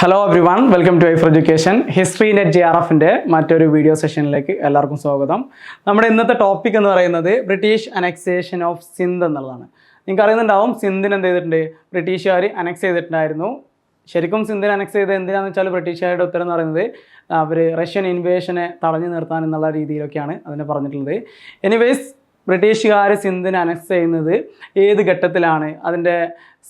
Hello everyone welcome to Aifer education history NET J R എഫിന്റെ മറ്റൊരു video സെഷനിലേക്ക് എല്ലാവർക്കും സ്വാഗതം. നമ്മുടെ ഇന്നത്തെ ടോപ്പിക് എന്ന് പറയുന്നത് ബ്രിട്ടീഷ് അനക്സേഷൻ ഓഫ് സിന്ധ് എന്നുള്ളതാണ്. നിങ്ങൾക്ക് അറിയുന്നുണ്ടാവും സിന്ധിന് എന്ത് ചെയ്തിട്ടുണ്ട്? ബ്രിട്ടീഷുകാർ അനക്സ് ചെയ്തിട്ടുണ്ടായിരുന്നു. ശരിക്കും സിന്ധിന് അനക്സ് ചെയ്ത് എന്തിനാന്ന് വെച്ചാൽ ബ്രിട്ടീഷുകാരുടെ ഉത്തരം എന്ന് പറയുന്നത് അവർ റഷ്യൻ ഇൻവേഷനെ തടഞ്ഞു നിർത്താൻ എന്നുള്ള രീതിയിലൊക്കെയാണ് അതിനെ പറഞ്ഞിട്ടുള്ളത്. എനിവേസ് ബ്രിട്ടീഷുകാർ സിന്ധിനെ അനക്സ് ചെയ്യുന്നത് ഏത് ഘട്ടത്തിലാണ്? അതിന്റെ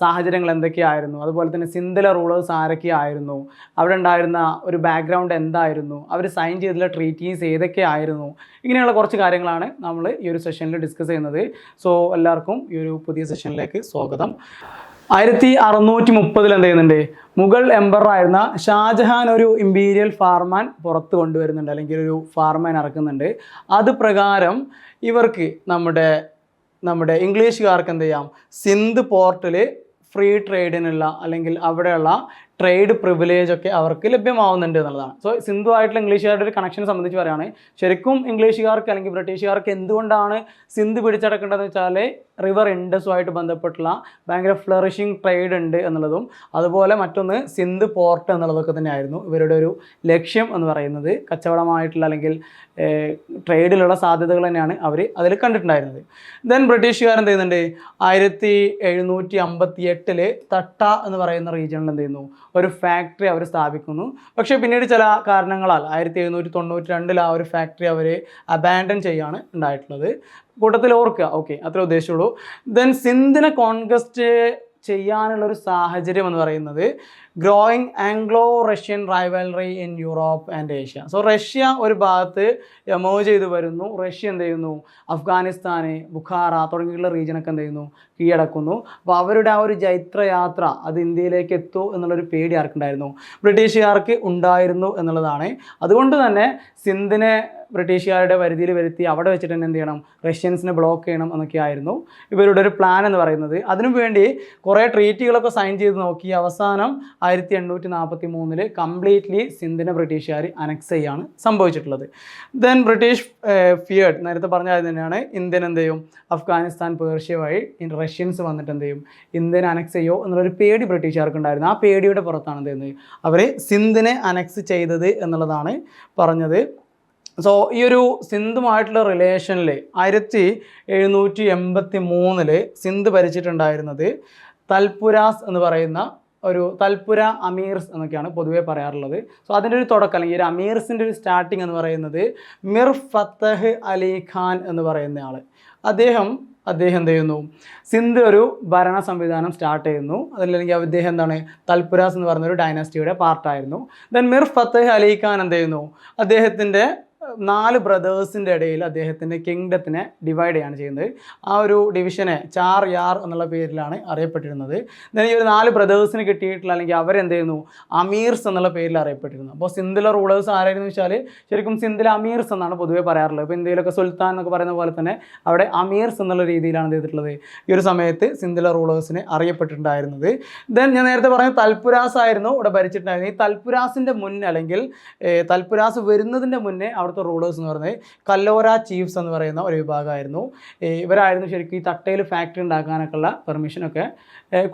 സാഹചര്യങ്ങൾ എന്തൊക്കെയായിരുന്നു? അതുപോലെ തന്നെ സിന്ധിലെ റൂളേഴ്സ് ആരൊക്കെയായിരുന്നു അവിടെ ഉണ്ടായിരുന്ന ഒരു ബാക്ക്ഗ്രൗണ്ട് എന്തായിരുന്നു? അവർ സൈൻ ചെയ്തിട്ടുള്ള ട്രീറ്റീസ് ഏതൊക്കെയായിരുന്നു ഇങ്ങനെയുള്ള കുറച്ച് കാര്യങ്ങളാണ് നമ്മൾ ഈ ഒരു സെഷനിൽ ഡിസ്കസ് ചെയ്യുന്നത്. സോ എല്ലാവർക്കും ഈ ഒരു പുതിയ സെഷനിലേക്ക് സ്വാഗതം. ആയിരത്തി അറുന്നൂറ്റി മുപ്പതിൽ എന്ത് ചെയ്യുന്നുണ്ട്? മുഗൾ എംബറർ ആയിരുന്ന ഷാജഹാൻ ഒരു ഇമ്പീരിയൽ ഫാർമാൻ പുറത്ത് കൊണ്ടുവരുന്നുണ്ട് അല്ലെങ്കിൽ ഒരു ഫാർമാൻ ഇറക്കുന്നുണ്ട്. അത് പ്രകാരം ഇവർക്ക് നമ്മുടെ നമ്മുടെ ഇംഗ്ലീഷുകാർക്ക് എന്ത് ചെയ്യാം? സിന്ധ് പോർട്ടിൽ ഫ്രീ ട്രേഡിനുള്ള അല്ലെങ്കിൽ അവിടെയുള്ള ട്രേഡ് പ്രിവിലേജ് ഒക്കെ അവർക്ക് ലഭ്യമാവുന്നുണ്ട് എന്നുള്ളതാണ്. സോ സിന്ധു ആയിട്ടുള്ള ഇംഗ്ലീഷുകാരുടെ ഒരു കണക്ഷനെ സംബന്ധിച്ച് പറയുകയാണ് ശരിക്കും ഇംഗ്ലീഷുകാർക്ക് അല്ലെങ്കിൽ ബ്രിട്ടീഷുകാർക്ക് എന്തുകൊണ്ടാണ് സിന്ധ് പിടിച്ചടക്കേണ്ടതെന്ന് വെച്ചാൽ റിവർ ഇൻഡസുമായിട്ട് ബന്ധപ്പെട്ടുള്ള ഭയങ്കര ഫ്ലറിഷിങ് ട്രേഡ് ഉണ്ട് എന്നുള്ളതും അതുപോലെ മറ്റൊന്ന് സിന്ധ് പോർട്ട് എന്നുള്ളതൊക്കെ തന്നെയായിരുന്നു. ഇവരുടെ ഒരു ലക്ഷ്യം എന്ന് പറയുന്നത് കച്ചവടമായിട്ടുള്ള അല്ലെങ്കിൽ ട്രേഡിലുള്ള സാധ്യതകൾ തന്നെയാണ് അവർ അതിൽ കണ്ടിട്ടുണ്ടായിരുന്നത്. ദെൻ ബ്രിട്ടീഷുകാർ എന്ത് ചെയ്യുന്നുണ്ട്? ആയിരത്തി എഴുന്നൂറ്റി അമ്പത്തി എട്ടിൽ തട്ട എന്ന് പറയുന്ന റീജിയണിൽ എന്ത് ചെയ്യുന്നു? ഒരു ഫാക്ടറി അവർ സ്ഥാപിക്കുന്നു. പക്ഷേ പിന്നീട് ചില കാരണങ്ങളാൽ ആയിരത്തി എഴുന്നൂറ്റി തൊണ്ണൂറ്റി രണ്ടിൽ ആ ഒരു ഫാക്ടറി അവർ അബാൻഡൻ ചെയ്യാണ് ഉണ്ടായിട്ടുള്ളത്. കൂട്ടത്തിൽ ഓർക്കുക. ഓക്കെ അത്ര ഉദ്ദേശിച്ചുള്ളൂ. ദെൻ സിന്ധിനെ കോൺകസ്റ്റ് ചെയ്യാനുള്ള ഒരു സാഹചര്യം എന്ന് പറയുന്നത് growing Anglo Russian rivalry in Europe and Asia so Russia ഒരു ഭാഗത്ത് എമോ ചെയ്ത് വരുന്നു. റഷ്യ എന്ത് ചെയ്യുന്നു? അഫ്ഗാനിസ്ഥാന് ബുഖാറ തുടങ്ങിയുള്ള റീജിയനൊക്കെ എന്ത് ചെയ്യുന്നു? കീഴടക്കുന്നു. അപ്പോൾ അവരുടെ ആ ഒരു ജൈത്രയാത്ര അത് ഇന്ത്യയിലേക്ക് എത്തൂ എന്നുള്ളൊരു പേടി ആർക്കുണ്ടായിരുന്നു? ബ്രിട്ടീഷുകാർക്ക് ഉണ്ടായിരുന്നു എന്നുള്ളതാണ്. അതുകൊണ്ട് തന്നെ സിന്ധിനെ ബ്രിട്ടീഷുകാരുടെ പരിധിയിൽ വരുത്തി അവിടെ വെച്ചിട്ട് തന്നെ എന്ത് ചെയ്യണം? റഷ്യൻസിനെ ബ്ലോക്ക് ചെയ്യണം എന്നൊക്കെ ആയിരുന്നു. ഇവരുടെ ഒരു പ്ലാൻ എന്ന് പറയുന്നത്. അതിനു വേണ്ടി കുറേ ട്രീറ്റുകളൊക്കെ സൈൻ ചെയ്ത് നോക്കി. അവസാനം ആയിരത്തി എണ്ണൂറ്റി നാൽപ്പത്തി മൂന്നിൽ കംപ്ലീറ്റ്ലി സിന്ധിനെ ബ്രിട്ടീഷുകാർ അനക്സ് ചെയ്യാണ് സംഭവിച്ചിട്ടുള്ളത്. ദെൻ ബ്രിട്ടീഷ് ഫിയേഡ് നേരത്തെ പറഞ്ഞ കാര്യം തന്നെയാണ്. ഇന്ത്യൻ എന്ത് ചെയ്യും? അഫ്ഗാനിസ്ഥാൻ പേർഷ്യ വഴി റഷ്യൻസ് വന്നിട്ട് എന്ത് ചെയ്യും? ഇന്ത്യൻ അനക്സ് ചെയ്യോ എന്നുള്ളൊരു പേടി ബ്രിട്ടീഷുകാർക്ക് ഉണ്ടായിരുന്നു ആ പേടിയുടെ പുറത്താണ് എന്ത് ചെയ്യുന്നത്? അവർ സിന്ധിനെ അനക്സ് ചെയ്തത് എന്നുള്ളതാണ് പറഞ്ഞത്. സോ ഈ ഒരു സിന്ധുമായിട്ടുള്ള റിലേഷനിൽ ആയിരത്തി എഴുന്നൂറ്റി എൺപത്തി മൂന്നിൽ സിന്ധ് ഭരിച്ചിട്ടുണ്ടായിരുന്നത് തൽപുരാസ് എന്ന് പറയുന്ന ഒരു തൽപുര അമീർസ് എന്നൊക്കെയാണ് പൊതുവേ പറയാറുള്ളത്. സോ അതിന്റെ ഒരു തുടക്കം അല്ലെങ്കിൽ ഒരു അമീർസിന്റെ ഒരു സ്റ്റാർട്ടിങ് എന്ന് പറയുന്നത് മിർ ഫത്തഹ് അലി ഖാൻ എന്ന് പറയുന്ന അദ്ദേഹം അദ്ദേഹം എന്ത് ചെയ്യുന്നു? സിന്ധ് ഒരു ഭരണ സംവിധാനം സ്റ്റാർട്ട് ചെയ്യുന്നു. അതില്ലെങ്കിൽ അദ്ദേഹം എന്താണ്? തൽപുരാസ് എന്ന് പറയുന്ന ഒരു ഡൈനാസ്റ്റിയുടെ പാർട്ടായിരുന്നു ദെൻ മിർ ഫത്തഹ് അലി ഖാൻ എന്ത് ചെയ്യുന്നു? അദ്ദേഹത്തിന്റെ നാല് ബ്രദേഴ്സിന്റെ ഇടയിൽ അദ്ദേഹത്തിന്റെ കിങ്ഡത്തിനെ ഡിവൈഡ് ചെയ്യാണ് ചെയ്യുന്നത്. ആ ഒരു ഡിവിഷനെ ചാർ യാർ എന്നുള്ള പേരിലാണ് അറിയപ്പെട്ടിരുന്നത്. then ഈ ഒരു നാല് ബ്രദേഴ്സിന് കിട്ടിയിട്ടുള്ള അല്ലെങ്കിൽ അവരെന്ത് ചെയ്യുന്നു അമീർസ് എന്നുള്ള പേരിൽ അറിയപ്പെട്ടിരുന്നു. അപ്പോൾ സിന്ധിലെ റൂളേഴ്സ് ആരായിരുന്നു വെച്ചാൽ ശരിക്കും സിന്ധിലെ അമീർസ് എന്നാണ് പൊതുവേ പറയാറുള്ളത്. ഇപ്പോൾ ഇന്ത്യയിലൊക്കെ സുൽത്താൻ എന്നൊക്കെ പറയുന്ന പോലെ തന്നെ അവിടെ അമീർസ് എന്നുള്ള രീതിയിലാണ് ചെയ്തിട്ടുള്ളത്? ഈ ഒരു സമയത്ത് സിന്ധിലെ റൂളേഴ്സിന് അറിയപ്പെട്ടിട്ടുണ്ടായിരുന്നത്. ദെൻ ഞാൻ നേരത്തെ പറഞ്ഞ തൽപുരാസ് ആയിരുന്നു ഇവിടെ ഭരിച്ചിട്ടുണ്ടായിരുന്നത്. ഈ തൽപുരാസിന്റെ മുന്നേ അല്ലെങ്കിൽ തൽപുരാസ് വരുന്നതിന്റെ മുന്നേ അവിടുത്തെ റൂളേഴ്സ് എന്ന് പറയുന്നത് കല്ലോര ചീഫ്സ് എന്ന് പറയുന്ന ഒരു വിഭാഗമായിരുന്നു. ഇവരായിരുന്നു ശരിക്കും ഈ തട്ടയിൽ ഫാക്ടറി ഉണ്ടാക്കാനൊക്കെ ഉള്ള പെർമിഷനൊക്കെ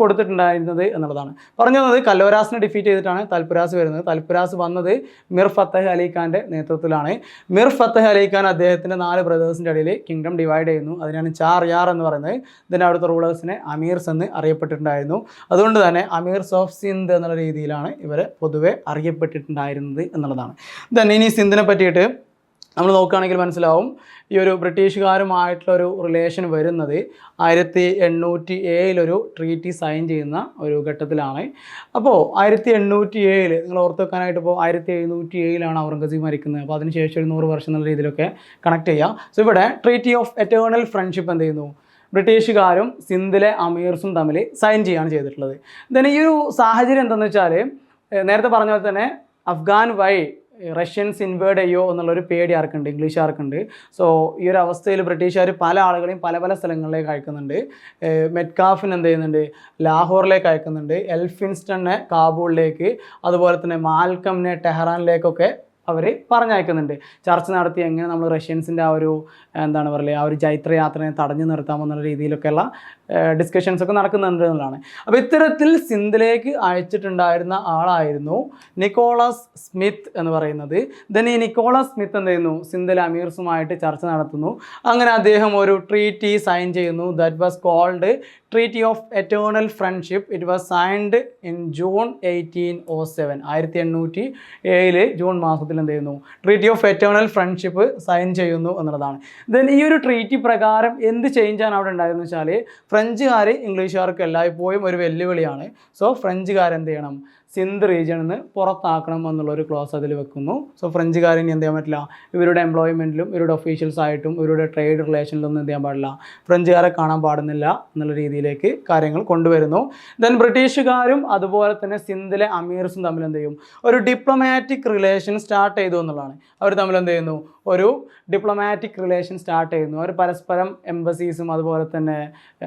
കൊടുത്തിട്ടുണ്ടായിരുന്നത് എന്നുള്ളതാണ്. പറഞ്ഞു വന്നത് കല്ലോരാസിനെ ഡിഫീറ്റ് ചെയ്തിട്ടാണ് തൽപുരാസ് വരുന്നത്. തൽപുരാസ് വന്നത് മിർ ഫത്തഹ് അലി ഖാന്റെ നേതൃത്വത്തിലാണ്. മിർ ഫത്തഹ് അലി ഖാൻ അദ്ദേഹത്തിന്റെ നാല് ബ്രദേഴ്സിന്റെ ഇടയിൽ കിങ്ഡം ഡിവൈഡ് ചെയ്യുന്നു. അതിനാണ് ചാർ യാർ എന്ന് പറയുന്നത്. ഇതിന്റെ അവിടുത്തെ റൂളേഴ്സിനെ അമീർസ് എന്ന് അറിയപ്പെട്ടിട്ടുണ്ടായിരുന്നു. അതുകൊണ്ട് തന്നെ അമീർസ് ഓഫ് സിന്ധ് എന്നുള്ള രീതിയിലാണ് ഇവരെ പൊതുവെ അറിയപ്പെട്ടിട്ടുണ്ടായിരുന്നത് എന്നുള്ളതാണ്. ദെൻ ഇനി സിന്ധിനെ പറ്റിയിട്ട് നമ്മൾ നോക്കുകയാണെങ്കിൽ മനസ്സിലാവും ഈ ഒരു ബ്രിട്ടീഷുകാരുമായിട്ടുള്ളൊരു റിലേഷൻ വരുന്നത് ആയിരത്തി എണ്ണൂറ്റി ഏഴിലൊരു ട്രീറ്റി സൈൻ ചെയ്യുന്ന ഒരു ഘട്ടത്തിലാണ്. അപ്പോൾ ആയിരത്തി എണ്ണൂറ്റി ഏഴിൽ നിങ്ങൾ ഓർത്ത് വെക്കാനായിട്ട് ഇപ്പോൾ ആയിരത്തി എഴുന്നൂറ്റി ഏഴിലാണ് ഔറംഗസീബ് മരിക്കുന്നത്. അപ്പോൾ അതിനുശേഷം ഒരു നൂറ് വർഷം എന്നുള്ള രീതിയിലൊക്കെ കണക്ട് ചെയ്യാം. സോ ഇവിടെ ട്രീറ്റി ഓഫ് എറ്റേണൽ ഫ്രണ്ട്ഷിപ്പ് എന്ത് ചെയ്യുന്നു? ബ്രിട്ടീഷുകാരും സിന്ധിലെ അമീർസും തമ്മിൽ സൈൻ ചെയ്യുകയാണ് ചെയ്തിട്ടുള്ളത്. ദെൻ ഈ ഒരു സാഹചര്യം എന്താണെന്ന് വെച്ചാൽ നേരത്തെ പറഞ്ഞ പോലെ തന്നെ അഫ്ഗാൻ വഴി റഷ്യൻസ് ഇൻവേഡ് ചെയ്യോ എന്നുള്ളൊരു പേടി ആർക്കുണ്ട് ഇംഗ്ലീഷുകാർക്കുണ്ട്. സോ ഈ ഒരു അവസ്ഥയിൽ ബ്രിട്ടീഷുകാർ പല ആളുകളെയും പല പല സ്ഥലങ്ങളിലേക്ക് അയക്കുന്നുണ്ട്. മെറ്റ്കാഫിന് എന്ത് ചെയ്യുന്നുണ്ട്? ലാഹോറിലേക്ക് അയക്കുന്നുണ്ട്. എൽഫിൻസ്റ്റണിനെ കാബൂളിലേക്ക് അതുപോലെ തന്നെ മാൽക്കമിനെ ടെഹ്റാനിലേക്കൊക്കെ അവർ പറഞ്ഞയക്കുന്നുണ്ട്. ചർച്ച നടത്തി എങ്ങനെ നമ്മൾ റഷ്യൻസിന്റെ ആ ഒരു എന്താണ് പറയുക ആ ഒരു ജൈത്രയാത്രയെ തടഞ്ഞു നിർത്താമെന്നുള്ള രീതിയിലൊക്കെയുള്ള ഡിസ്കഷൻസ് ഒക്കെ നടക്കുന്നുണ്ട് എന്നുള്ളതാണ് അപ്പോൾ ഇത്തരത്തിൽ സിന്ധിലേക്ക് അയച്ചിട്ടുണ്ടായിരുന്ന ആളായിരുന്നു നിക്കോളസ് സ്മിത്ത് എന്ന് പറയുന്നത്. ദൻ ഈ നിക്കോളസ് സ്മിത്ത് എന്ത് ചെയ്യുന്നു? സിന്ധൽ അമീർസുമായിട്ട് ചർച്ച നടത്തുന്നു. അങ്ങനെ അദ്ദേഹം ഒരു ട്രീറ്റി സൈൻ ചെയ്യുന്നു. That was called treaty of eternal friendship it was signed in June eighteen O seven ആയിരത്തി എണ്ണൂറ്റി ഏഴിൽ ജൂൺ മാസത്തിൽ എന്ത് ചെയ്യുന്നു? Treaty of eternal friendship sign ചെയ്യുന്നു എന്നുള്ളതാണ്. ദെൻ ഈ ഒരു ട്രീറ്റി പ്രകാരം എന്ത് ചേഞ്ചാണ് അവിടെ ഉണ്ടായതെന്ന് വെച്ചാൽ ഫ്രഞ്ചുകാർ ഇംഗ്ലീഷുകാർക്ക് എല്ലായ്പ്പോഴും ഒരു വെല്ലുവിളിയാണ്. സോ ഫ്രഞ്ചുകാരെന്ത് ചെയ്യണം? സിന്ധ് റീജിയണിൽ നിന്ന് പുറത്താക്കണം എന്നുള്ളൊരു ക്ലോസ് അതിൽ വെക്കുന്നു. സോ ഫ്രഞ്ചുകാരിനി എന്ത് ചെയ്യാൻ പറ്റില്ല? ഇവരുടെ എംപ്ലോയ്മെന്റിലും ഇവരുടെ ഒഫീഷ്യൽസ് ആയിട്ടും ഇവരുടെ ട്രേഡ് റിലേഷനിലൊന്നും എന്ത് ചെയ്യാൻ പാടില്ല. ഫ്രഞ്ചുകാരെ കാണാൻ പാടുന്നില്ല എന്നുള്ള രീതിയിലേക്ക് കാര്യങ്ങൾ കൊണ്ടുവരുന്നു. ദെൻ ബ്രിട്ടീഷുകാരും അതുപോലെ തന്നെ സിന്ധിലെ അമീർസും തമ്മിൽ എന്ത് ചെയ്യും? ഒരു ഡിപ്ലോമാറ്റിക് റിലേഷൻ സ്റ്റാർട്ട് ചെയ്തു എന്നുള്ളതാണ്. അവർ തമ്മിൽ എന്ത് ചെയ്യുന്നു? ഒരു ഡിപ്ലോമാറ്റിക് റിലേഷൻ സ്റ്റാർട്ട് ചെയ്യുന്നു. അവർ പരസ്പരം എംബസീസും അതുപോലെ തന്നെ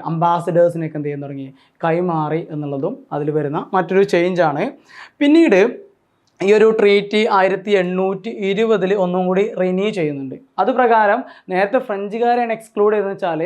അംബാസഡേഴ്സിനെയൊക്കെ എന്ത് ചെയ്യാൻ തുടങ്ങി. കൈമാറി എന്നുള്ളതും അതിൽ വരുന്ന മറ്റൊരു ചേഞ്ചാണ് പിന്നീട് ഈ ഒരു ട്രീറ്റി ആയിരത്തി എണ്ണൂറ്റി ഇരുപതിൽ ഒന്നും കൂടി റിന്യൂ ചെയ്യുന്നുണ്ട്. അത് പ്രകാരം നേരത്തെ ഫ്രഞ്ചുകാരെയാണ് എക്സ്ക്ലൂഡ് ചെയ്തെന്ന് വെച്ചാൽ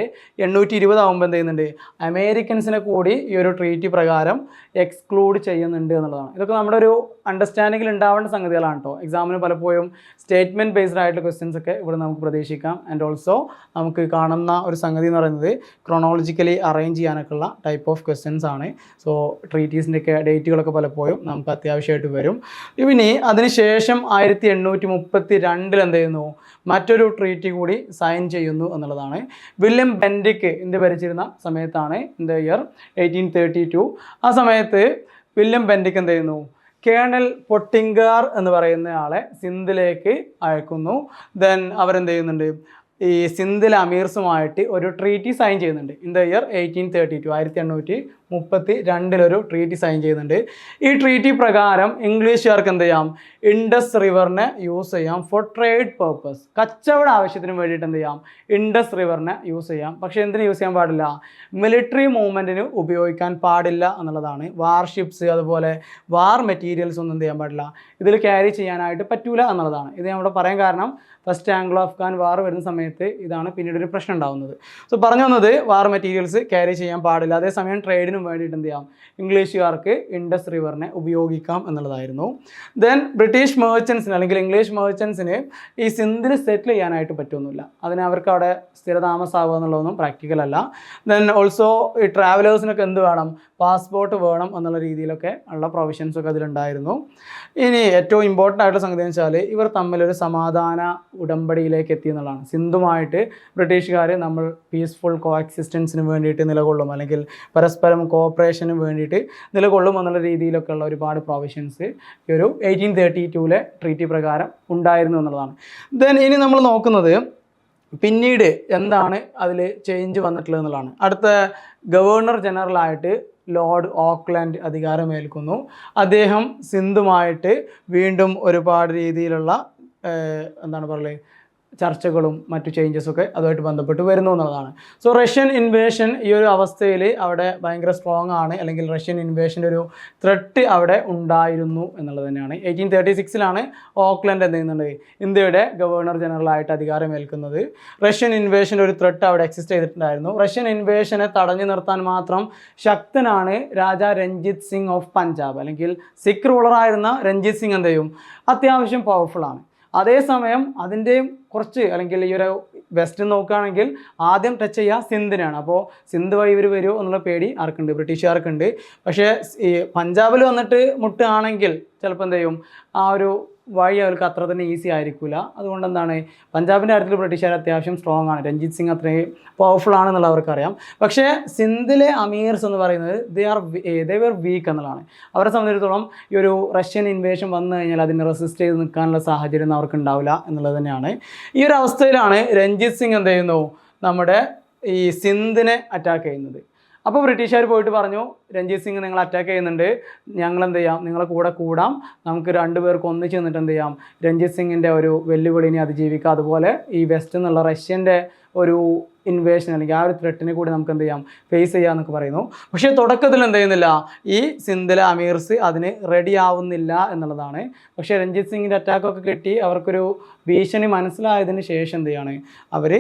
എണ്ണൂറ്റി ഇരുപതാകുമ്പോൾ എന്ത് ചെയ്യുന്നുണ്ട്? അമേരിക്കൻസിനെ കൂടി ഈ ഒരു ട്രീറ്റി പ്രകാരം എക്സ്ക്ലൂഡ് ചെയ്യുന്നുണ്ട് എന്നുള്ളതാണ്. ഇതൊക്കെ നമ്മുടെ ഒരു അണ്ടർസ്റ്റാൻഡിങ്ങിൽ ഉണ്ടാവേണ്ട സംഗതികളാണ് കേട്ടോ എക്സാമിന് പലപ്പോഴും സ്റ്റേറ്റ്മെന്റ് ബേസ്ഡ് ആയിട്ടുള്ള ക്വസ്റ്റ്യൻസ് ഒക്കെ ഇവിടെ നമുക്ക് പ്രതീക്ഷിക്കാം. ആൻഡ് ഓൾസോ നമുക്ക് കാണുന്ന ഒരു സംഗതി എന്ന് പറയുന്നത് ക്രോണോളജിക്കലി അറേഞ്ച് ചെയ്യാനൊക്കെയുള്ള ടൈപ്പ് ഓഫ് ക്വസ്റ്റ്യൻസ് ആണ്. സോ ട്രീറ്റീസിന്റെയൊക്കെ ഡേറ്റുകളൊക്കെ പലപ്പോഴും നമുക്ക് അത്യാവശ്യമായിട്ട് വരും. ഇനി അതിനുശേഷം ആയിരത്തി എണ്ണൂറ്റി മുപ്പത്തി രണ്ടിൽ എന്ത് ചെയ്യുന്നു? മറ്റൊരു ട്രീറ്റി കൂടി സൈൻ ചെയ്യുന്നു എന്നുള്ളതാണ്. വില്യം ബെൻഡിക്ക് ഇന്ത്യ ഭരിച്ചിരുന്ന സമയത്താണ് in the year eighteen thirty two ആ സമയത്ത് വില്യം ബെൻഡിക്ക് എന്ത് ചെയ്യുന്നു? കേണൽ പൊട്ടിങ്കാർ എന്ന് പറയുന്ന ആളെ സിന്ധിലേക്ക് അയക്കുന്നു. ദെൻ അവരെന്ത് ചെയ്യുന്നുണ്ട്? ഈ സിന്ധിലെ അമീർസുമായിട്ട് ഒരു ട്രീറ്റി സൈൻ ചെയ്യുന്നുണ്ട്. In the year eighteen thirty two ആയിരത്തി എണ്ണൂറ്റി മുപ്പത്തി രണ്ടിലൊരു ട്രീറ്റി സൈൻ ചെയ്യുന്നുണ്ട്. ഈ ട്രീറ്റി പ്രകാരം ഇംഗ്ലീഷുകാർക്ക് എന്ത് ചെയ്യാം? ഇൻഡസ് റിവറിനെ യൂസ് ചെയ്യാം ഫോർ ട്രേഡ് പേർപ്പസ് കച്ചവട ആവശ്യത്തിന് വേണ്ടിയിട്ട് എന്ത് ചെയ്യാം? ഇൻഡസ് റിവറിനെ യൂസ് ചെയ്യാം. പക്ഷേ എന്തിനു യൂസ് ചെയ്യാൻ പാടില്ല? മിലിറ്ററി മൂവ്മെന്റിന് ഉപയോഗിക്കാൻ പാടില്ല എന്നുള്ളതാണ്. വാർഷിപ്സ് അതുപോലെ വാർ മെറ്റീരിയൽസ് ഒന്നും എന്ത് ചെയ്യാൻ പാടില്ല. ഇതിൽ ക്യാരി ചെയ്യാനായിട്ട് പറ്റൂല എന്നുള്ളതാണ്. ഇത് ഞാൻ ഇവിടെ പറയാൻ കാരണം ഫസ്റ്റ് ആംഗ്ലോ അഫ്ഗാൻ വാർ വരുന്ന സമയത്ത് ഇതാണ് പിന്നീട് ഒരു പ്രശ്നം ഉണ്ടാകുന്നത് സോ പറഞ്ഞു വന്നത് വാർ മെറ്റീരിയൽസ് ക്യാരി ചെയ്യാൻ പാടില്ല. അതേസമയം ട്രേഡിനും വേണ്ടിയിട്ട് എന്ത് ചെയ്യാം ഇംഗ്ലീഷുകാർക്ക് ഇൻഡസ് റിവറിനെ ഉപയോഗിക്കാം എന്നുള്ളതായിരുന്നു. ദെൻ ബ്രിട്ടീഷ് മേർച്ചൻസിന് അല്ലെങ്കിൽ ഇംഗ്ലീഷ് മേർച്ചൻസിന് ഈ സിന്ധിൽ സെറ്റിൽ ചെയ്യാനായിട്ട് പറ്റുമൊന്നുമില്ല അതിന് അവർക്ക് അവിടെ സ്ഥിരതാമസമാവുക എന്നുള്ളതൊന്നും പ്രാക്ടിക്കൽ അല്ല. ദെൻ ഓൾസോ ഈ ട്രാവലേഴ്സിനൊക്കെ എന്ത് വേണം? പാസ്പോർട്ട് വേണം എന്നുള്ള രീതിയിലൊക്കെ ഉള്ള പ്രൊവിഷൻസ് ഒക്കെ അതിലുണ്ടായിരുന്നു. ഇനി ഏറ്റവും ഇമ്പോർട്ടന്റ് ആയിട്ടുള്ള സംഗതി എന്ന് വെച്ചാൽ ഇവർ തമ്മിലൊരു സമാധാന ഉടമ്പടിയിലേക്ക് എത്തി എന്നുള്ളതാണ്. സിന്ധുമായിട്ട് ബ്രിട്ടീഷുകാർ നമ്മൾ പീസ്ഫുൾ കോ എക്സിസ്റ്റൻസിന് വേണ്ടിയിട്ട് നിലകൊള്ളും. അല്ലെങ്കിൽ പരസ്പരം കോപ്പറേഷന് വേണ്ടിയിട്ട് നിലകൊള്ളും എന്നുള്ള രീതിയിലൊക്കെ ഉള്ള ഒരുപാട് പ്രൊവിഷൻസ് ഈ ഒരു എയ്റ്റീൻ തേർട്ടി ടൂലെ ട്രീറ്റി പ്രകാരം ഉണ്ടായിരുന്നു എന്നുള്ളതാണ്. ദെൻ ഇനി നമ്മൾ നോക്കുന്നത് പിന്നീട് എന്താണ് അതിൽ ചേഞ്ച് വന്നിട്ടുള്ളത് എന്നുള്ളതാണ്. അടുത്ത ഗവർണർ ജനറലായിട്ട് ലോർഡ് ഓക്ലാൻഡ് അധികാരമേൽക്കുന്നു. അദ്ദേഹം സിന്ധുമായിട്ട് വീണ്ടും ഒരുപാട് രീതിയിലുള്ള എന്താണ് പറയുക ചർച്ചകളും മറ്റു ചേഞ്ചസൊക്കെ അതുമായിട്ട് ബന്ധപ്പെട്ട് വരുന്നു എന്നുള്ളതാണ്. സോ റഷ്യൻ ഇൻവേഷൻ ഈ ഒരു അവസ്ഥയിൽ അവിടെ ഭയങ്കര സ്ട്രോങ് ആണ്. അല്ലെങ്കിൽ റഷ്യൻ ഇൻവേഷന്റെ ഒരു ത്രെട്ട് അവിടെ ഉണ്ടായിരുന്നു എന്നുള്ളത് തന്നെയാണ്. എയ്റ്റീൻ തേർട്ടി സിക്സിലാണ് ഓക്ലൻഡ് എന്ത് ചെയ്യുന്നുണ്ട്? ഇന്ത്യയുടെ ഗവർണർ ജനറലായിട്ട് അധികാരമേൽക്കുന്നത്. റഷ്യൻ ഇൻവേഷന്റെ ഒരു ത്രെട്ട് അവിടെ എക്സിസ്റ്റ് ചെയ്തിട്ടുണ്ടായിരുന്നു. റഷ്യൻ ഇൻവേഷനെ തടഞ്ഞു നിർത്താൻ മാത്രം ശക്തനാണ് രാജ രഞ്ജിത് സിംഗ് ഓഫ് പഞ്ചാബ് അല്ലെങ്കിൽ സിഖ് റൂളറായിരുന്ന രഞ്ജിത് സിംഗ് എന്ത് ചെയ്യും? അത്യാവശ്യം പവർഫുൾ ആണ്. അതേസമയം അതിന്റെയും കുറച്ച് അല്ലെങ്കിൽ ഈ ഒരു വെസ്റ്റ് നോക്കുകയാണെങ്കിൽ ആദ്യം ടച്ച് ചെയ്യുക സിന്ധിനാണ് അപ്പോൾ സിന്ധ് വഴി ഇവർ വരുമോ എന്നുള്ള പേടി ആർക്കുണ്ട്? ബ്രിട്ടീഷുകാർക്കുണ്ട്. പക്ഷേ ഈ പഞ്ചാബിൽ വന്നിട്ട് മുട്ടുകയാണെങ്കിൽ ചിലപ്പോൾ എന്ത് ചെയ്യും? ആ ഒരു വഴി അവർക്ക് അത്ര തന്നെ ഈസി ആയിരിക്കില്ല അതുകൊണ്ട് എന്താണ് പഞ്ചാബിന്റെ കാര്യത്തിൽ ബ്രിട്ടീഷുകാർ അത്യാവശ്യം സ്ട്രോങ് ആണ്. രഞ്ജിത് സിംഗ് അത്രയും പവർഫുൾ ആണെന്നുള്ള അവർക്കറിയാം. പക്ഷേ സിന്ധിലെ അമീർസ് എന്ന് പറയുന്നത് they are they were weak എന്നുള്ളതാണ്. അവരെ സംബന്ധിച്ചിടത്തോളം ഈ ഒരു റഷ്യൻ ഇൻവേഷൻ വന്നു കഴിഞ്ഞാൽ അതിനെ റെസിസ്റ്റ് ചെയ്ത് നിൽക്കാനുള്ള സാഹചര്യം ഒന്നും അവർക്ക് ഉണ്ടാവില്ല എന്നുള്ളത് തന്നെയാണ്. ഈ ഒരു അവസ്ഥയിലാണ് രഞ്ജിത് സിംഗ് എന്ത് ചെയ്യുന്നു? നമ്മുടെ ഈ സിന്ധിനെ അറ്റാക്ക് ചെയ്യുന്നത്. അപ്പോൾ ബ്രിട്ടീഷുകാർ പോയിട്ട് പറഞ്ഞു രഞ്ജിത് സിംഗ് നിങ്ങൾ അറ്റാക്ക് ചെയ്യുന്നുണ്ട്. ഞങ്ങൾ എന്ത് ചെയ്യാം? നിങ്ങളെ കൂടെ കൂടാം. നമുക്ക് രണ്ടുപേർക്ക് ഒന്നിച്ച് നിന്നിട്ട് എന്ത് ചെയ്യാം? രഞ്ജിത് സിംഗിന്റെ ഒരു വെല്ലുവിളിനെ അതിജീവിക്കുക അതുപോലെ ഈ വെസ്റ്റ് എന്നുള്ള റഷ്യന്റെ ഒരു ഇൻവേഷൻ അല്ലെങ്കിൽ ആ ഒരു ത്രെട്ടിനെ കൂടി നമുക്ക് എന്ത് ചെയ്യാം? ഫേസ് ചെയ്യാമെന്നൊക്കെ പറയുന്നു. പക്ഷേ തുടക്കത്തിൽ എന്ത് ചെയ്യുന്നില്ല. ഈ സിന്ധിലെ അമീർസ് അതിന് റെഡി ആവുന്നില്ല എന്നുള്ളതാണ്. പക്ഷേ രഞ്ജിത് സിംഗിന്റെ അറ്റാക്കൊക്കെ കിട്ടി. അവർക്കൊരു ഭീഷണി മനസ്സിലായതിന് ശേഷം എന്ത് ചെയ്യാണ്? അവർ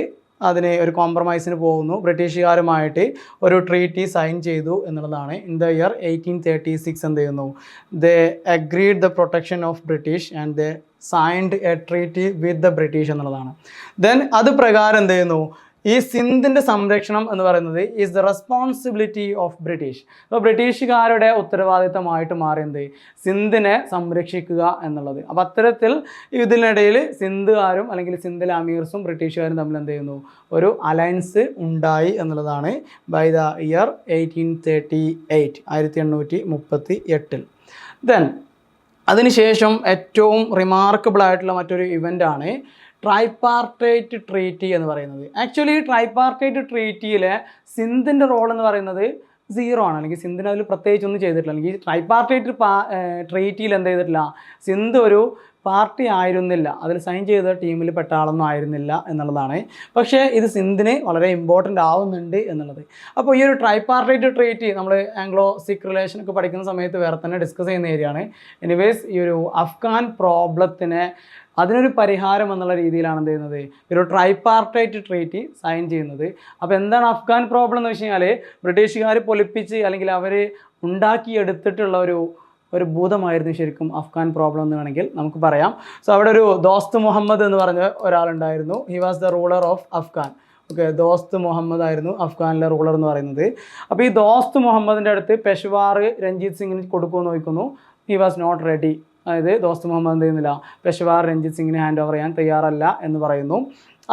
അതിന് ഒരു കോംപ്രമൈസിന് പോകുന്നു. ബ്രിട്ടീഷുകാരുമായിട്ട് ഒരു ട്രീറ്റി സൈൻ ചെയ്തു എന്നുള്ളതാണ് in the year eighteen thirty six എന്ത് ചെയ്യുന്നു. The agreed the protection of British and the signed a treaty with the British എന്നുള്ളതാണ്. ദെൻ അത് പ്രകാരം എന്ത് ചെയ്യുന്നു? ഈ സിന്ധിന്റെ സംരക്ഷണം എന്ന് പറയുന്നത് is the responsibility of British അപ്പോൾ ബ്രിട്ടീഷുകാരുടെ ഉത്തരവാദിത്തമായിട്ട് മാറിയത് സിന്ധിനെ സംരക്ഷിക്കുക എന്നുള്ളത്. അപ്പോൾ അത്തരത്തിൽ ഇതിനിടയിൽ സിന്ധുകാരും അല്ലെങ്കിൽ സിന്ധിലെ അമീർസും ബ്രിട്ടീഷുകാരും തമ്മിൽ എന്ത് ചെയ്യുന്നു? ഒരു അലയൻസ് ഉണ്ടായി എന്നുള്ളതാണ് by the year eighteen thirty eight ആയിരത്തി എണ്ണൂറ്റി മുപ്പത്തി എട്ടിൽ ദെൻ അതിനുശേഷം ഏറ്റവും റിമാർക്കബിൾ ആയിട്ടുള്ള മറ്റൊരു ഇവന്റാണ് ട്രൈപാർട്ടേറ്റ് ട്രീറ്റി എന്ന് പറയുന്നത്. ആക്ച്വലി ട്രൈപാർട്ടേറ്റ് ട്രീറ്റിയിലെ സിന്ധിന്റെ റോൾ എന്ന് പറയുന്നത് സീറോ ആണ്. അല്ലെങ്കിൽ സിന്ധിന് അതിൽ പ്രത്യേകിച്ച് ഒന്നും ചെയ്തിട്ടില്ല. അല്ലെങ്കിൽ ട്രൈപാർട്ടേറ്റ് ട്രീറ്റിയിൽ എന്ത് ചെയ്തിട്ടില്ല? സിന്ധ് ഒരു പാർട്ടി ആയിരുന്നില്ല. അതിൽ സൈൻ ചെയ്ത ടീമിൽ പെട്ട ആളൊന്നും ആയിരുന്നില്ല എന്നുള്ളതാണ്. പക്ഷേ ഇത് സിന്ധിന് വളരെ ഇമ്പോർട്ടന്റ് ആവുന്നുണ്ട് എന്നുള്ളത്. അപ്പോൾ ഈ ഒരു ട്രൈ ട്രൈപാർട്ടേറ്റ് ട്രീറ്റ് നമ്മൾ ആംഗ്ലോ സിഖ് റിലേഷൻ ഒക്കെ പഠിക്കുന്ന സമയത്ത് വേറെ തന്നെ ഡിസ്കസ് ചെയ്യുന്ന ഏരിയയാണ് എനിവേസ് ഈ ഒരു അഫ്ഗാൻ പ്രോബ്ലത്തിനെ അതിനൊരു പരിഹാരം എന്നുള്ള രീതിയിലാണ് എന്ത് ചെയ്യുന്നത്? ഒരു ട്രൈപാർട്ടൈറ്റ് ട്രീറ്റി സൈൻ ചെയ്യുന്നത്. അപ്പോൾ എന്താണ് അഫ്ഗാൻ പ്രോബ്ലം എന്ന് വെച്ച് കഴിഞ്ഞാൽ ബ്രിട്ടീഷുകാർ പൊലിപ്പിച്ച് അല്ലെങ്കിൽ അവർ ഉണ്ടാക്കിയെടുത്തിട്ടുള്ള ഒരു ഒരു ഭൂതമായിരുന്നു ശരിക്കും അഫ്ഗാൻ പ്രോബ്ലം എന്ന് വേണമെങ്കിൽ നമുക്ക് പറയാം. സോ അവിടെ ഒരു ദോസ്ത് മുഹമ്മദ് എന്ന് പറഞ്ഞ ഒരാളുണ്ടായിരുന്നു. He was the ruler of Afghan okay Dost Muhammad ആയിരുന്നു അഫ്ഗാനിലെ റൂളർ എന്ന് പറയുന്നത്. അപ്പോൾ ഈ ദോസ്ത് മുഹമ്മദിന്റെ അടുത്ത് പെഷവാർ രഞ്ജിത് സിംഗിന് കൊടുക്കുമെന്ന് നോക്കുന്നു ഹി വാസ് നോട്ട് റെഡി അതായത് ദോസ്ത് മുഹമ്മദ് എന്ത് ചെയ്യുന്നില്ല. പെഷവാർ രഞ്ജിത് സിംഗിന് ഹാൻഡ് ഓവർ ചെയ്യാൻ തയ്യാറല്ല എന്ന് പറയുന്നു.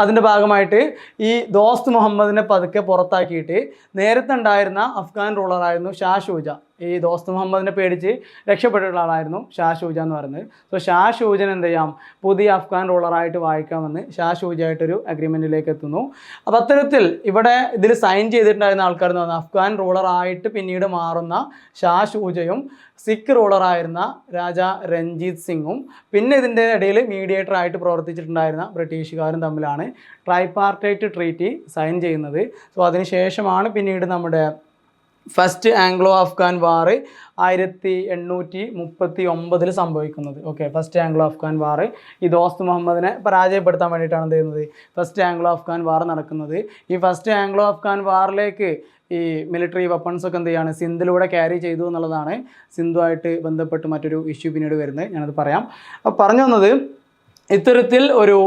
അതിന്റെ ഭാഗമായിട്ട് ഈ ദോസ്ത് മുഹമ്മദിനെ പതുക്കെ പുറത്താക്കിയിട്ട് നേരത്തെ ഉണ്ടായിരുന്ന അഫ്ഗാൻ റൂളറായിരുന്നു ഷാ ഷൂജ. ഈ ദോസ്ത് മുഹമ്മദിനെ പേടിച്ച് രക്ഷപ്പെട്ടിട്ടുള്ള ആളായിരുന്നു ഷാ ഷൂജ എന്ന് പറയുന്നത്. സോ ഷാ ഷൂജൻ എന്ത് ചെയ്യാം? പുതിയ അഫ്ഗാൻ റൂളറായിട്ട് വായിക്കാമെന്ന് ഷാ ഷൂജയായിട്ടൊരു അഗ്രിമെന്റിലേക്ക് എത്തുന്നു. അപ്പോൾ അത്തരത്തിൽ ഇവിടെ ഇതിൽ സൈൻ ചെയ്തിട്ടുണ്ടായിരുന്ന ആൾക്കാർ എന്ന് പറഞ്ഞാൽ അഫ്ഗാൻ റൂളറായിട്ട് പിന്നീട് മാറുന്ന ഷാ ഷൂജയും സിഖ് റൂളറായിരുന്ന രാജ രഞ്ജിത് സിംഗും പിന്നെ ഇതിന്റെ ഇടയിൽ മീഡിയേറ്റർ ആയിട്ട് പ്രവർത്തിച്ചിട്ടുണ്ടായിരുന്ന ബ്രിട്ടീഷുകാരും തമ്മിലാണ് ട്രൈപാർട്ടൈറ്റ് ട്രീറ്റി സൈൻ ചെയ്യുന്നത്. സോ അതിനുശേഷമാണ് പിന്നീട് നമ്മുടെ ഫസ്റ്റ് ആംഗ്ലോ അഫ്ഗാൻ വാർ ആയിരത്തി എണ്ണൂറ്റി മുപ്പത്തി ഒമ്പതിൽ സംഭവിക്കുന്നത്. Okay first Anglo Afghan war. ഈ ദോസ്ത് മുഹമ്മദിനെ പരാജയപ്പെടുത്താൻ വേണ്ടിയിട്ടാണ് എന്ത് ചെയ്യുന്നത്? ഫസ്റ്റ് ആംഗ്ലോ അഫ്ഗാൻ വാർ നടക്കുന്നത്. ഈ ഫസ്റ്റ് ആംഗ്ലോ അഫ്ഗാൻ വാറിലേക്ക് ഈ മിലിറ്ററി വെപ്പൺസ് ഒക്കെ എന്ത് ചെയ്യാണ്? സിന്ധിലൂടെ ക്യാരി ചെയ്തു എന്നുള്ളതാണ് സിന്ധുവായിട്ട് ബന്ധപ്പെട്ട് മറ്റൊരു ഇഷ്യൂ പിന്നീട് വരുന്നത്. ഞാനത് പറയാം. അപ്പോൾ പറഞ്ഞു വന്നത് ഇത്തരത്തിൽ ഒരു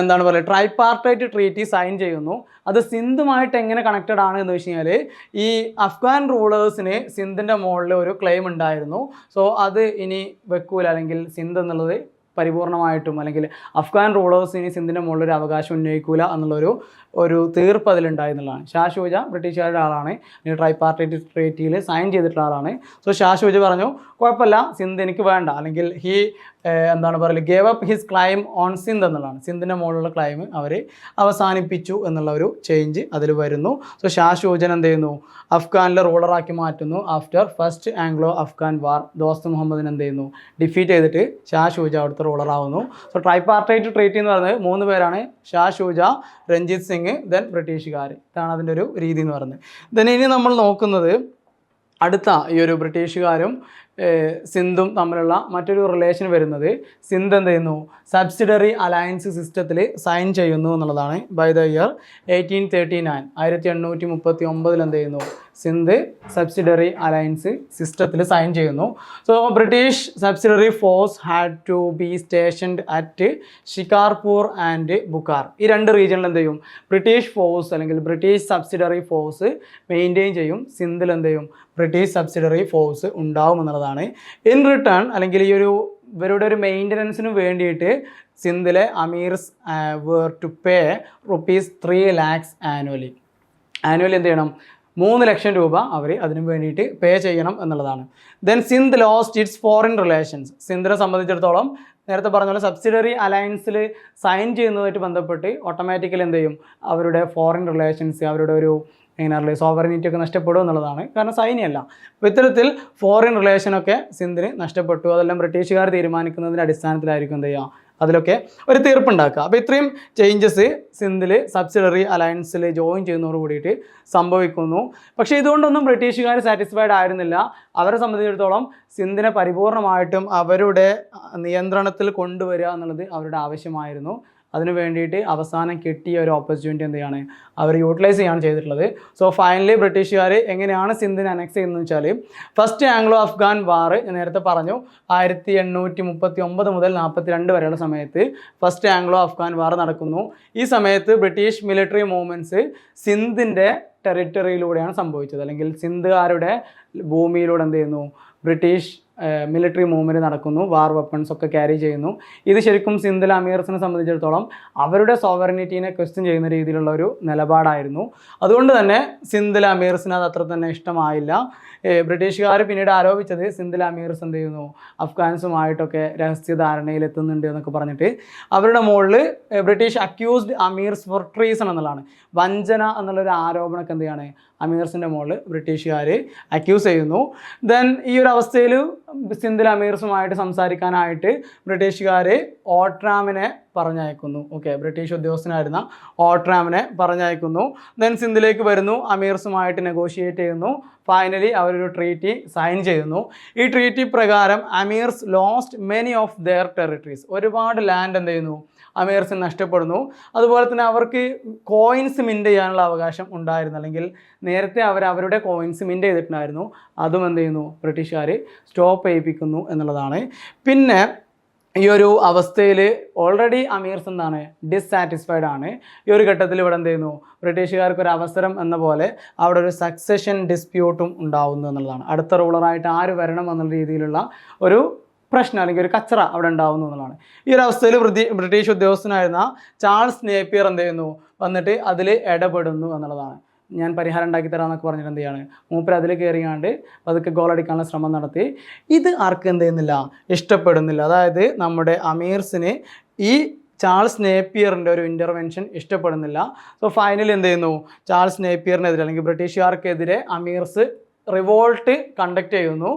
എന്താണ് പറയുക ട്രൈപാർട്ടൈറ്റ് ട്രീറ്റി സൈൻ ചെയ്യുന്നു. അത് സിന്ധുമായിട്ട് എങ്ങനെ കണക്റ്റഡ് ആണ് എന്ന് വെച്ച് കഴിഞ്ഞാൽ ഈ അഫ്ഗാൻ റൂളേഴ്സിന് സിന്ധിന്റെ മുകളിൽ ഒരു ക്ലെയിം ഉണ്ടായിരുന്നു. സോ അത് ഇനി വെക്കൂല അല്ലെങ്കിൽ സിന്ധ് എന്നുള്ളത് പരിപൂർണമായിട്ടും അല്ലെങ്കിൽ അഫ്ഗാൻ റൂളേഴ്സ് ഇനി സിന്ധിന്റെ മുകളിൽ ഒരു അവകാശം ഉന്നയിക്കൂല എന്നുള്ളൊരു ഒരു തീർപ്പ് അതിലുണ്ടായി എന്നുള്ളതാണ് ഷാ ഷൂജ ബ്രിട്ടീഷുകാരുടെ ആളാണ്. ട്രൈപാർട്ടൈറ്റ് ട്രീറ്റിയിൽ സൈൻ ചെയ്തിട്ടുള്ള ആളാണ്. സോ ഷാ ഷൂജ പറഞ്ഞു കുഴപ്പമില്ല സിന്ധ് എനിക്ക് വേണ്ട. അല്ലെങ്കിൽ ഹി എന്താണ് പറയുക gave up his claim on Sindh എന്നുള്ളതാണ്. സിന്ധിന്റെ മുകളിലുള്ള ക്ലൈം അവർ അവസാനിപ്പിച്ചു എന്നുള്ള ഒരു ചേഞ്ച് അതിൽ വരുന്നു. സോ ഷാ ഷൂജൻ എന്ത് ചെയ്യുന്നു? അഫ്ഗാനിലെ റൂളറാക്കി മാറ്റുന്നു. After first Anglo Afghan war Dost മുഹമ്മദിനെ എന്ത് ചെയ്യുന്നു? ഡിഫീറ്റ് ചെയ്തിട്ട് ഷാ ഷൂജ അവിടുത്തെ റൂളറാവുന്നു സോ ട്രൈപാർട്ടൈറ്റ് ട്രീറ്റ് എന്ന് പറയുന്നത് മൂന്ന് പേരാണ്. ഷാ ഷൂജ രഞ്ജിത്ത് സിംഗ് ദെൻ ബ്രിട്ടീഷുകാർ ഇതാണ് അതിന്റെ ഒരു രീതി എന്ന് പറയുന്നത്. ദെൻ ഇനി നമ്മൾ നോക്കുന്നത് അടുത്ത ഈ ഒരു ബ്രിട്ടീഷുകാരും സിന്ധും തമ്മിലുള്ള മറ്റൊരു റിലേഷൻ വരുന്നത് സിന്ധ് എന്ത് ചെയ്യുന്നു? സബ്സിഡറി അലയൻസ് സിസ്റ്റത്തിൽ സൈൻ ചെയ്യുന്നു എന്നുള്ളതാണ്. By the year eighteen thirty nine ആയിരത്തി എണ്ണൂറ്റി മുപ്പത്തി ഒമ്പതിൽ എന്ത് ചെയ്യുന്നു? സിന്ധ് സബ്സിഡറി അലയൻസ് സിസ്റ്റത്തിൽ സൈൻ ചെയ്യുന്നു. So British subsidiary force had to be stationed at Shikarpur and Bukkur ഈ രണ്ട് റീജിയനിൽ എന്ത് ചെയ്യും? ബ്രിട്ടീഷ് ഫോഴ്സ് അല്ലെങ്കിൽ ബ്രിട്ടീഷ് സബ്സിഡറി ഫോഴ്സ് മെയിന്റെയിൻ ചെയ്യും. സിന്ധിൽ എന്ത് ചെയ്യും? ബ്രിട്ടീഷ് സബ്സിഡറി ഫോഴ്സ് ഉണ്ടാവും എന്നുള്ളതാണ്. ഇൻ റിട്ടേൺ അല്ലെങ്കിൽ ഈ ഒരു ഇവരുടെ ഒരു മെയിന്റനൻസിന് വേണ്ടിയിട്ട് സിന്ധിലെ amirs were to pay rupees three lakhs annually annually എന്ത് ചെയ്യണം? മൂന്ന് ലക്ഷം രൂപ അവർ അതിനു വേണ്ടിയിട്ട് പേ ചെയ്യണം എന്നുള്ളതാണ്. Then Sindh lost its foreign relations സിന്ധിനെ സംബന്ധിച്ചിടത്തോളം നേരത്തെ പറഞ്ഞ പോലെ സബ്സിഡറി അലയൻസിൽ സൈൻ ചെയ്യുന്നതുമായിട്ട് ബന്ധപ്പെട്ട് ഓട്ടോമാറ്റിക്കലി എന്ത് ചെയ്യും? അവരുടെ ഫോറിൻ റിലേഷൻസ് അവരുടെ ഒരു എങ്ങനെയുള്ള സോവറിനിറ്റി ഒക്കെ നഷ്ടപ്പെടും എന്നുള്ളതാണ്. കാരണം സൈനിയല്ല അപ്പോൾ ഇത്തരത്തിൽ ഫോറിൻ റിലേഷനൊക്കെ സിന്ധിന് നഷ്ടപ്പെട്ടു. അതെല്ലാം ബ്രിട്ടീഷുകാർ തീരുമാനിക്കുന്നതിന്റെ അടിസ്ഥാനത്തിലായിരിക്കും എന്ത് ചെയ്യുക? അതിലൊക്കെ ഒരു തീർപ്പുണ്ടാക്കുക. അപ്പോൾ ഇത്രയും ചേഞ്ചസ് സിന്ധിൽ സബ്സിഡറി അലയൻസിൽ ജോയിൻ ചെയ്യുന്നതോട് കൂടിയിട്ട് സംഭവിക്കുന്നു. പക്ഷേ ഇതുകൊണ്ടൊന്നും ബ്രിട്ടീഷുകാർ സാറ്റിസ്ഫൈഡ് ആയിരുന്നില്ല. അവരെ സംബന്ധിച്ചിടത്തോളം സിന്ധിനെ പരിപൂർണമായിട്ടും അവരുടെ നിയന്ത്രണത്തിൽ കൊണ്ടുവരിക എന്നുള്ളത് അവരുടെ ആവശ്യമായിരുന്നു. അതിന് വേണ്ടിയിട്ട് അവസാനം കിട്ടിയ ഒരു ഓപ്പർച്യൂണിറ്റി എന്ത് അവർ യൂട്ടിലൈസ് ചെയ്യാണ് ചെയ്തിട്ടുള്ളത്. സോ ഫൈനലി ബ്രിട്ടീഷുകാർ എങ്ങനെയാണ് സിന്ധിനെ അനക്സ് ചെയ്യുന്നത് വെച്ചാൽ ഫസ്റ്റ് ആംഗ്ലോ അഫ്ഗാൻ വാർ നേരത്തെ പറഞ്ഞു ആയിരത്തി എണ്ണൂറ്റി മുപ്പത്തി ഒമ്പത് മുതൽ നാൽപ്പത്തി രണ്ട് വരെയുള്ള സമയത്ത് ഫസ്റ്റ് ആംഗ്ലോ അഫ്ഗാൻ വാർ നടക്കുന്നു. ഈ സമയത്ത് ബ്രിട്ടീഷ് മിലിറ്ററി മൂവ്മെന്റ്സ് സിന്ധിന്റെ ടെറിട്ടറിയിലൂടെയാണ് സംഭവിച്ചത്. അല്ലെങ്കിൽ സിന്ധുകാരുടെ ഭൂമിയിലൂടെ എന്ത് ചെയ്യുന്നു? ബ്രിട്ടീഷ് മിലിറ്ററി മൂവ്മെന്റ് നടക്കുന്നു വാർ വെപ്പൺസ് ഒക്കെ ക്യാരി ചെയ്യുന്നു. ഇത് ശരിക്കും സിന്ധൽ അമീർസിനെ സംബന്ധിച്ചിടത്തോളം അവരുടെ സോവറിനിറ്റീനെ ക്വസ്റ്റ്യൻ ചെയ്യുന്ന രീതിയിലുള്ള ഒരു നിലപാടായിരുന്നു. അതുകൊണ്ട് തന്നെ സിന്ധൽ അമീർസിന് അത് അത്ര തന്നെ ഇഷ്ടമായില്ല. ബ്രിട്ടീഷുകാർ പിന്നീട് ആരോപിച്ചത് സിന്ധിൽ അമീർസ് എന്ത് ചെയ്യുന്നു? അഫ്ഗാൻസുമായിട്ടൊക്കെ രഹസ്യ ധാരണയിൽ എത്തുന്നുണ്ട് എന്നൊക്കെ പറഞ്ഞിട്ട് അവരുടെ മുകളിൽ British accused amirs for treason എന്നുള്ളതാണ്. വഞ്ചന എന്നുള്ളൊരു ആരോപണമൊക്കെ എന്ത് ചെയ്യാണ്? അമീർസിന്റെ മുകളിൽ ബ്രിട്ടീഷുകാർ അക്യൂസ് ചെയ്യുന്നു. ദെൻ ഈ ഒരു അവസ്ഥയിൽ സിന്ധിൽ അമീർസുമായിട്ട് സംസാരിക്കാനായിട്ട് ബ്രിട്ടീഷുകാർ ഓട്രാമിനെ പറഞ്ഞയക്കുന്നു. ഓക്കെ ബ്രിട്ടീഷ് ഉദ്യോഗസ്ഥനായിരുന്ന ഓട്രാമിനെ പറഞ്ഞയക്കുന്നു. ദെൻ സിന്ധിലേക്ക് വരുന്നു. അമീർസുമായിട്ട് നെഗോഷിയേറ്റ് ചെയ്യുന്നു. ഫൈനലി അവരൊരു ട്രീറ്റി സൈൻ ചെയ്യുന്നു. ഈ ട്രീറ്റി പ്രകാരം amirs lost many of their territories ഒരുപാട് ലാൻഡ് എന്ത് ചെയ്യുന്നു? അമീർസിന് നഷ്ടപ്പെടുന്നു. അതുപോലെ തന്നെ അവർക്ക് കോയിൻസ് മിന്റ് ചെയ്യാനുള്ള അവകാശം ഉണ്ടായിരുന്നു. അല്ലെങ്കിൽ നേരത്തെ അവർ അവരുടെ കോയിൻസ് മിന്റ് ചെയ്തിട്ടുണ്ടായിരുന്നു. അതും എന്ത് ചെയ്യുന്നു? ബ്രിട്ടീഷുകാർ സ്റ്റോപ്പ് ചെയ്യിപ്പിക്കുന്നു എന്നുള്ളതാണ്. പിന്നെ ഈ ഒരു അവസ്ഥയിൽ ഓൾറെഡി അമീർസ് എന്താണ്? ഡിസ്സാറ്റിസ്ഫൈഡ് ആണ്. ഈ ഒരു ഘട്ടത്തിൽ ഇവിടെ എന്ത് ചെയ്യുന്നു? ബ്രിട്ടീഷുകാർക്ക് ഒരു അവസരം എന്ന പോലെ അവിടെ ഒരു സക്സഷൻ ഡിസ്പ്യൂട്ടും ഉണ്ടാവുന്നു എന്നുള്ളതാണ്. അടുത്ത റൂളറായിട്ട് ആര് വരണം എന്നുള്ള രീതിയിലുള്ള ഒരു പ്രശ്നം അല്ലെങ്കിൽ ഒരു കച്ചറ അവിടെ ഉണ്ടാവുന്നു എന്നുള്ളതാണ്. ഈ ഒരു അവസ്ഥയിൽ ബ്രിട്ടീഷ് ഉദ്യോഗസ്ഥനായിരുന്ന ചാൾസ് നേപ്പിയർ എന്ത് ചെയ്യുന്നു? വന്നിട്ട് അതിൽ ഇടപെടുന്നു എന്നുള്ളതാണ്. ഞാൻ പരിഹാരം ഉണ്ടാക്കി തരാമെന്നൊക്കെ പറഞ്ഞിട്ട് എന്ത് ചെയ്യാണ്? മൂപ്പർ അതിൽ കയറിയാണ്ട് അതൊക്കെ ഗോൾ അടിക്കാനുള്ള ശ്രമം നടത്തി. ഇത് ആർക്കും എന്ത് ചെയ്യുന്നില്ല. ഇഷ്ടപ്പെടുന്നില്ല. അതായത് നമ്മുടെ അമീർസിന് ഈ ചാൾസ് നേപ്പിയറിന്റെ ഒരു ഇന്റർവെൻഷൻ ഇഷ്ടപ്പെടുന്നില്ല. സോ ഫൈനലി എന്ത് ചെയ്യുന്നു? ചാൾസ് നേപ്പിയറിനെതിരെ അല്ലെങ്കിൽ ബ്രിട്ടീഷുകാർക്കെതിരെ അമീർസ് റിവോൾട്ട് കണ്ടക്ട് ചെയ്യുന്നു.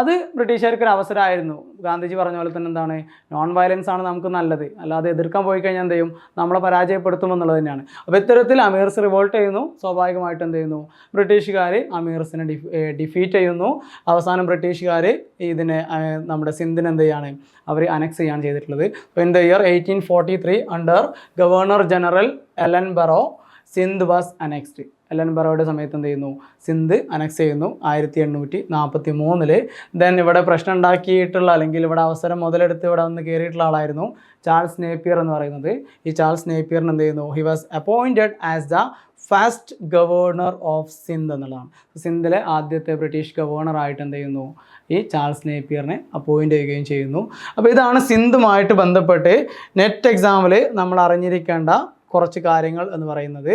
അത് ബ്രിട്ടീഷുകാർക്ക് ഒരു അവസരമായിരുന്നു. ഗാന്ധിജി പറഞ്ഞ പോലെ തന്നെ എന്താണ്? നോൺ വയലൻസ് ആണ് നമുക്ക് നല്ലത്. അല്ലാതെ എതിർക്കാൻ പോയി കഴിഞ്ഞാൽ എന്ത് ചെയ്യും? നമ്മളെ പരാജയപ്പെടുത്തും എന്നുള്ളത് തന്നെയാണ്. അപ്പോൾ ഇത്തരത്തിൽ അമീർസ് റിവോൾട്ട് ചെയ്യുന്നു. സ്വാഭാവികമായിട്ട് എന്ത് ചെയ്യുന്നു? ബ്രിട്ടീഷുകാർ അമീർസിനെ ഡിഫ് ഡിഫീറ്റ് ചെയ്യുന്നു. അവസാനം ബ്രിട്ടീഷുകാർ ഇതിനെ നമ്മുടെ സിന്ധിനെ എന്ത് ചെയ്യാണ്? അവർ അനക്സ് ചെയ്യാണ് ചെയ്തിട്ടുള്ളത്. അപ്പോൾ in the year eighteen forty three under governor general Ellenborough Sindh was annexed Ellen ബറോയുടെ സമയത്ത് എന്ത് ചെയ്യുന്നു? സിന്ധ് അനക്സ് ചെയ്യുന്നു. ആയിരത്തി എണ്ണൂറ്റി നാൽപ്പത്തി മൂന്നിൽ ദെൻ ഇവിടെ പ്രശ്നം ഉണ്ടാക്കിയിട്ടുള്ള അല്ലെങ്കിൽ ഇവിടെ അവസരം മുതലെടുത്ത് ഇവിടെ വന്ന് കയറിയിട്ടുള്ള ആളായിരുന്നു ചാൾസ് നേപ്പിയർ എന്ന് പറയുന്നത്. ഈ ചാൾസ് നേപ്പിയറിന് എന്ത് ചെയ്യുന്നു? He was appointed as the first governor of Sindh എന്നുള്ളതാണ്. സിന്ധിലെ ആദ്യത്തെ ബ്രിട്ടീഷ് ഗവർണർ ആയിട്ട് എന്ത് ചെയ്യുന്നു? ഈ ചാൾസ് നേപ്പിയറിനെ അപ്പോയിന്റ് ചെയ്യുകയും ചെയ്യുന്നു. അപ്പോൾ ഇതാണ് സിന്ധുമായിട്ട് ബന്ധപ്പെട്ട് നെറ്റ് എക്സാമിൽ നമ്മൾ അറിഞ്ഞിരിക്കേണ്ട കുറച്ച് കാര്യങ്ങൾ എന്ന് പറയുന്നത്.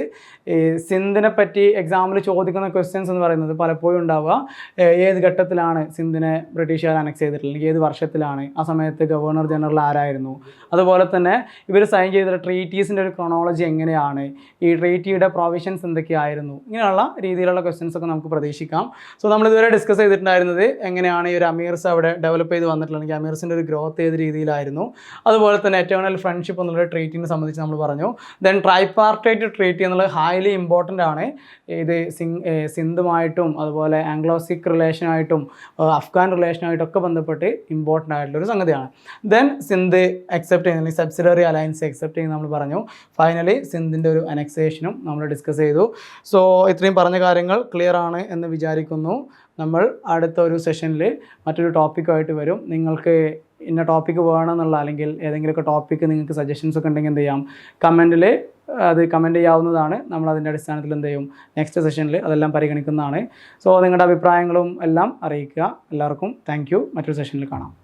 ഈ സിന്ധിനെ പറ്റി എക്സാമിൽ ചോദിക്കുന്ന ക്വസ്റ്റ്യൻസ് എന്ന് പറയുന്നത് പലപ്പോഴും ഉണ്ടാവുക. ഏത് ഘട്ടത്തിലാണ് സിന്ധിനെ ബ്രിട്ടീഷുകാർ അനക്സ് ചെയ്തിട്ടുള്ളത്? ഏത് വർഷത്തിലാണ്? ആ സമയത്ത് ഗവർണർ ജനറൽ ആരായിരുന്നു? അതുപോലെ തന്നെ ഇവർ സൈൻ ചെയ്ത ട്രീറ്റീസിന്റെ ഒരു ക്രോണോളജി എങ്ങനെയാണ്? ഈ ട്രീറ്റിയുടെ പ്രൊവിഷൻസ് എന്തൊക്കെയായിരുന്നു? ഇങ്ങനെയുള്ള രീതിയിലുള്ള ക്വസ്റ്റ്യൻസ് ഒക്കെ നമുക്ക് പ്രതീക്ഷിക്കാം. സോ നമ്മൾ ഇതുവരെ ഡിസ്കസ് ചെയ്തിട്ടുണ്ടായിരുന്നത് എങ്ങനെയാണ് ഈ ഒരു അമീർസ് അവിടെ ഡെവലപ്പ് ചെയ്ത് വന്നിട്ടുള്ളത്? അല്ലെങ്കിൽ അമീർസിന്റെ ഒരു ഗ്രോത്ത് ഏത് രീതിയിലായിരുന്നു? അതുപോലെ തന്നെ എറ്റേണൽ ഫ്രണ്ട്ഷിപ്പ് എന്നുള്ള ട്രീറ്റിനെ സംബന്ധിച്ച് നമ്മൾ പറഞ്ഞു. ദെൻ ട്രൈപാർട്ടേറ്റ് ട്രീറ്റി എന്നുള്ളത് ഹൈലി ഇമ്പോർട്ടന്റ് ആണ്. ഇത് സിങ് സിന്ധുമായിട്ടും അതുപോലെ ആംഗ്ലോ സിഖ് റിലേഷനായിട്ടും അഫ്ഗാൻ റിലേഷനായിട്ടും ഒക്കെ ബന്ധപ്പെട്ട് ഇമ്പോർട്ടന്റ് ആയിട്ടുള്ളൊരു സംഗതിയാണ്. ദെൻ സിന്ധ് അക്സെപ്റ്റ് ചെയ്യുന്ന സബ്സിഡറി അലയൻസ് അക്സെപ്റ്റ് ചെയ്യുന്ന നമ്മൾ പറഞ്ഞു. ഫൈനലി സിന്ധിന്റെ ഒരു അനക്സേഷനും നമ്മൾ ഡിസ്കസ് ചെയ്തു. സോ ഇത്രയും പറഞ്ഞ കാര്യങ്ങൾ ക്ലിയർ ആണ് എന്ന് വിചാരിക്കുന്നു. നമ്മൾ അടുത്ത ഒരു സെഷനിൽ മറ്റൊരു ടോപ്പിക്കുമായിട്ട് വരും. നിങ്ങൾക്ക് ഇന്ന ടോപ്പിക്ക് വേണമെന്നുള്ള അല്ലെങ്കിൽ ഏതെങ്കിലുമൊക്കെ ടോപ്പിക്ക് നിങ്ങൾക്ക് സജഷൻസ് ഒക്കെ ഉണ്ടെങ്കിൽ എന്ത് ചെയ്യാം? കമന്റിൽ അത് കമന്റ് ചെയ്യാവുന്നതാണ്. നമ്മൾ അതിന്റെ അടിസ്ഥാനത്തിൽ എന്ത് ചെയ്യും? നെക്സ്റ്റ് സെഷനിൽ അതെല്ലാം പരിഗണിക്കുന്നതാണ്. സോ നിങ്ങളുടെ അഭിപ്രായങ്ങളും എല്ലാം അറിയിക്കുക. എല്ലാവർക്കും താങ്ക് മറ്റൊരു സെഷനിൽ കാണാം.